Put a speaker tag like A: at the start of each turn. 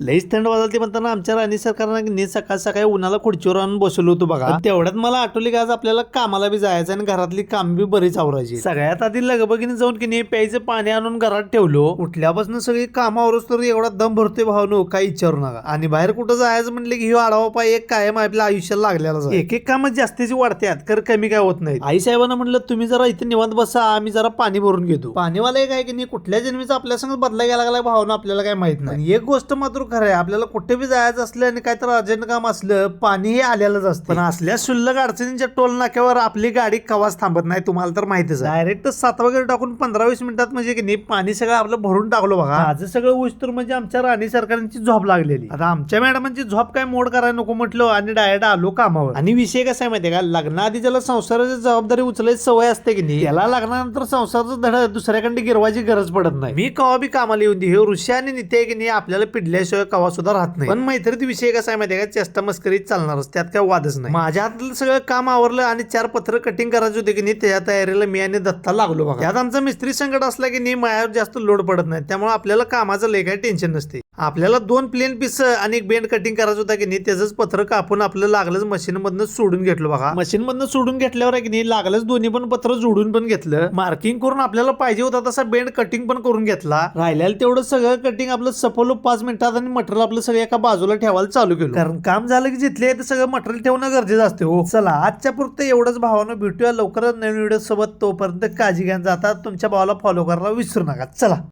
A: लईच थंड वाजलती म्हणताना आमच्या राणी सरकारनं नी सकाळ सकाळी उन्हाला खुर्चीवर आणून बसवलो होतो बघा. तेवढ्यात मला आठवली की आज आपल्याला कामाला बी जायचं आणि घरातली काम बी बरीच आवरायची. सगळ्यात आधी लगबगीने जाऊन की नाही प्यायचं पाणी आणून घरात ठेवलो. उठल्यापासून सगळी कामं आवरच तर एवढा दम भरतोय भावनो काही विचारू नका. आणि बाहेर कुठं जायचं म्हणलं की ह्यो आडावा पाय एक कायम आपल्या आयुष्याला लागलेला एक एक कामं जास्तीची वाढतात कर कमी काय होत नाही आई साहेबांना म्हणलं तुम्ही जरा इथे निवांत बसा आम्ही जरा पाणी भरून घेतो. पाणीवाला एक आहे की नाही कुठल्या जन्मीचा आपल्या संग बदला गेला गेला भावना आपल्याला काय माहीत नाही. एक गोष्ट मात्र खरं आहे. आपल्याला कुठे बी जायचं असलं आणि काय तर अर्जंट काम असलं पाणी हे आलेलंच असतं. पण असल्या शुल्लक अडचणींच्या टोल नाक्यावर आपली गाडी कवाच थांबत नाही तुम्हाला तर माहितीच आहे. डायरेक्ट सात वगैरे टाकून पंधरा वीस मिनिटात म्हणजे की नाही पाणी सगळं आपलं भरून टाकलो बघा. माझं सगळं उस्तर म्हणजे आमच्या राणी सरकारची झोप लागलेली. आता आमच्या मॅडमांची झोप काय मोड करायला नको म्हटलं आणि डायरेक्ट आलो कामावर. आणि विषय कसा आहे माहितीये का? लग्नाआधी ज्याला संसाराची जबाबदारी उचलायची सवय असते की नाही त्याला लग्नानंतर संसाराचं धड दुसऱ्याकडे गिरवायची गरज पडत नाही. मी कवा बी कामाला येऊन दे. हे ऋषी आणि नित्य की नाही आपल्याला पिडल्याशिवाय कवा सुद्धा राहत नाही. पण मैत्रीत विषय कसा आहे माहितीये का? चेष्टा मस्करी चालणारच त्यात काय वादच नाही. माझ्या हातलं सगळं काम आवरलं आणि चार पत्र कटिंग करायचे होते की नाही त्या तयारीला मी आणि दत्ता लागलो बघा. त्यात आमचा मिस्त्री संकट असला की नाही मायावर जास्त लोड पडत नाही. त्यामुळे आपल्याला कामाचं लय काही टेन्शन नसते आपल्याला दोन प्लेन पीस आणि एक बेंड कटिंग करायचं होता की नाही त्याच पत्र कापून आपलं लागलंच मशीन मधनं सोडून घेतलं बघा. मशीन मधनं सोडून घेतल्यावर की नाही लागलंच दोन्ही पण पत्र जोडून पण घेतलं. मार्किंग करून आपल्याला पाहिजे होता तसा बेंड कटिंग पण करून घेतला. राहिलेलं तेवढं सगळं कटिंग आपलं सफवलं पाच मिनिटात आणि मटेरियल आपलं सगळं एका बाजूला ठेवायला चालू केलं. कारण काम झालं की जिथले ते सगळं मटेरियल ठेवणं गरजेचं असते हो. चला आजच्या पुरतं एवढंच भावानं भेटूया. लवकरच नवीन व्हिडिओ सोबत तोपर्यंत काळजी घ्या जातात तुमच्या भावाला फॉलो करायला विसरू नका. चला.